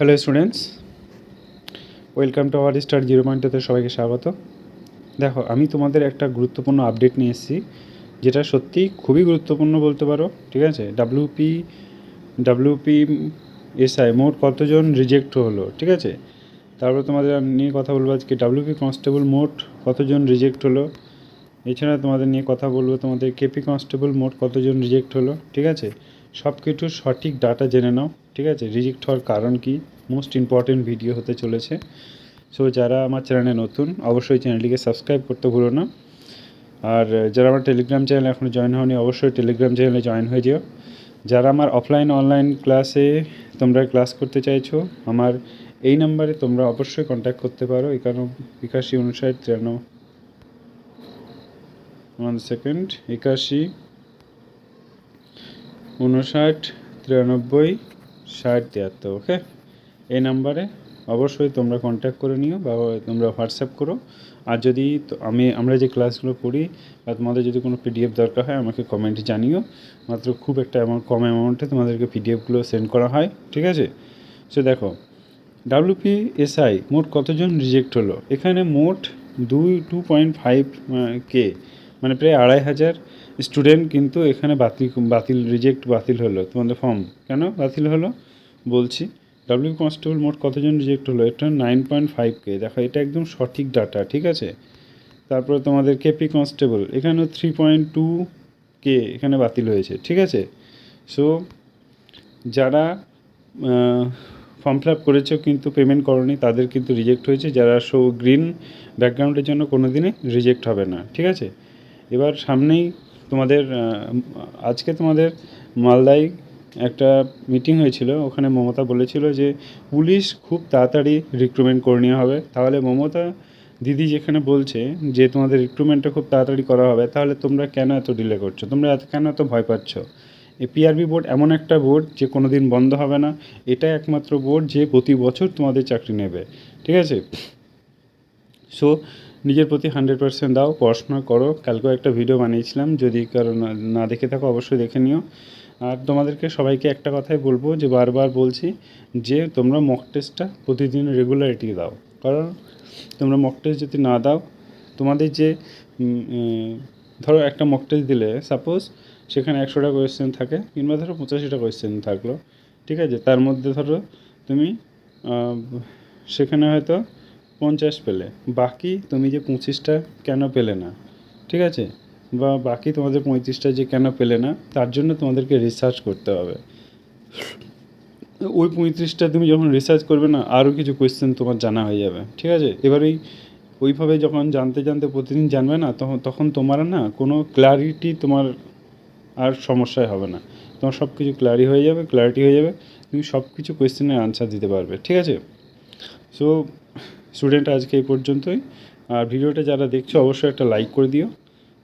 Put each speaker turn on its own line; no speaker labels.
Hello students welcome to our star zero পয়েন্টতে সবাইকে স্বাগত। দেখো, আমি তোমাদের একটা গুরুত্বপূর্ণ আপডেট নিয়ে এসেছি, যেটা সত্যি খুবই গুরুত্বপূর্ণ বলতে পারো, ঠিক আছে? ডাব্লিউপি ডাব্লিউপি এসআই মোট কতজন রিজেক্ট হলো, ঠিক আছে? তারপর তোমাদের নিয়ে কথা বলব আজকে। ডাব্লিউপি কনস্টেবল মোট কতজন রিজেক্ট হলো, এছাড়া তোমাদের নিয়ে কথা বলব তোমাদের কেপি কনস্টেবল মোট কতজন রিজেক্ট হলো, ঠিক আছে? সব কিছু সঠিক ডাটা জেনে নাও। ঠিক আছে? রিজেক্ট হওয়ার কারণ কি? মোস্ট ইম্পর্টেন্ট ভিডিও হতে চলেছে। সো যারা আমার চ্যানেলে নতুন, অবশ্যই চ্যানেলটিকে সাবস্ক্রাইব করতে ভুলো না। আর, যারা আমার টেলিগ্রাম চ্যানেল এখনও জয়েন হয়নি অবশ্যই টেলিগ্রাম চ্যানেলে জয়েন হয়ে যেও। যারা আমার অফলাইন অনলাইন ক্লাসে তোমরা ক্লাস করতে চাইছো, আমার এই নাম্বারে তোমরা অবশ্যই কন্ট্যাক্ট করতে পারো। একান্ন, একাশি, উনষাট তিরানব্বই ওয়ান সেকেন্ড একাশি, উনষাট, তিরানব্বই ষাট তিয়াত্তর ওকে এই নাম্বারে অবশ্যই তোমরা কন্ট্যাক্ট করে নিও বা তোমরা হোয়াটসঅ্যাপ করো। আর যদি আমি, আমরা যে ক্লাসগুলো করি বা তোমাদের যদি কোনো পিডিএফ দরকার হয়, আমাকে কমেন্টে জানিও। মাত্র খুব একটা অ্যামাউন্ট কম অ্যামাউন্টে তোমাদেরকে পিডিএফগুলো সেন্ড করা হয়, ঠিক আছে? সো দেখো ডাব্লিউপি এসআই মোট কতজন রিজেক্ট হলো? এখানে মোট দুই টু পয়েন্ট ফাইভ কে মানে প্রায় আড়াই হাজার স্টুডেন্ট কিন্তু এখানে বাতিল বাতিল রিজেক্ট বাতিল হলো। তোমাদের ফর্ম কেন বাতিল হলো? বলছি ডাব্লিউ কনস্টেবল মোট কতজন রিজেক্ট হলো? এটা নাইন পয়েন্ট ফাইভ কে দেখো, এটা একদম সঠিক ডাটা ঠিক আছে? তারপরে তোমাদের কেপি কনস্টেবল এখানেও থ্রি পয়েন্ট টু কে এখানে বাতিল হয়েছে, ঠিক আছে? সো যারা ফর্ম ফিল আপ করেছ কিন্তু পেমেন্ট করনি, তাদের কিন্তু রিজেক্ট হয়েছে। যারা শো গ্রিন ব্যাকগ্রাউন্ডের জন্য কোনো দিনই রিজেক্ট হবে না, ঠিক আছে? এবার সামনেই তোমাদের আজকে তোমাদের মালদায় একটা মিটিং হয়েছিল, ওখানে মমতা বলেছিল যে পুলিশ খুব তাড়াতাড়ি রিক্রুটমেন্ট করে নেওয়া হবে। তাহলে মমতা দিদি যেখানে বলছে যে তোমাদের রিক্রুটমেন্টটা খুব তাড়াতাড়ি করা হবে, তাহলে তোমরা কেন এত ডিলে করছ? তোমরা এত কেন এত ভয় পাচ্ছ? এই পিআরবি বোর্ড এমন একটা বোর্ড যে কোনো দিন বন্ধ হবে না। এটা একমাত্র বোর্ড যে প্রতি বছর তোমাদের চাকরি নেবে। ঠিক আছে? সো নিজের প্রতি হান্ড্রেড পার্সেন্ট দাও, পড়াশোনা করো। কালকেও একটা ভিডিও বানিয়েছিলাম, যদি কারও না- না দেখে থাকো, অবশ্যই দেখে নিও। আর তোমাদেরকে সবাইকে একটা কথাই বলব যে বারবার বলছি যে তোমরা মক টেস্টটা প্রতিদিন রেগুলারিটি দাও। কারণ তোমরা মক টেস্ট যদি না দাও, তোমাদের যে ধরো একটা মক টেস্ট দিলে সাপোজ সেখানে একশোটা কোয়েশ্চেন থাকে কিংবা ধরো পঁচাশিটা কোয়েশ্চেন থাকল, ঠিক আছে? তার মধ্যে ধরো তুমি সেখানে হয়তো পঞ্চাশ পেলে, বাকি তুমি যে পঁচিশটা কেন পেলে না, ঠিক আছে? বা বাকি তোমাদের পঁয়ত্রিশটা যে কেন পেলে না, তার জন্য তোমাদেরকে রিসার্চ করতে হবে। ওই পঁয়ত্রিশটা তুমি যখন রিসার্চ করবে না, আরও কিছু কোয়েশ্চেন তোমার জানা হয়ে যাবে, ঠিক আছে? এবার ওই ওইভাবে যখন জানতে জানতে প্রতিদিন জানবে না, তখন তখন তোমার না কোনো ক্লারিটি তোমার আর সমস্যায় হবে না। তোমার সব কিছু ক্লারি হয়ে যাবে ক্লারিটি হয়ে যাবে, তুমি সব কিছু কোয়েশ্চেনের আনসার দিতে পারবে, ঠিক আছে? সো স্টুডেন্ট আজকে এই পর্যন্তই। আর ভিডিওটা যারা দেখছ, অবশ্যই একটা লাইক করে দিও।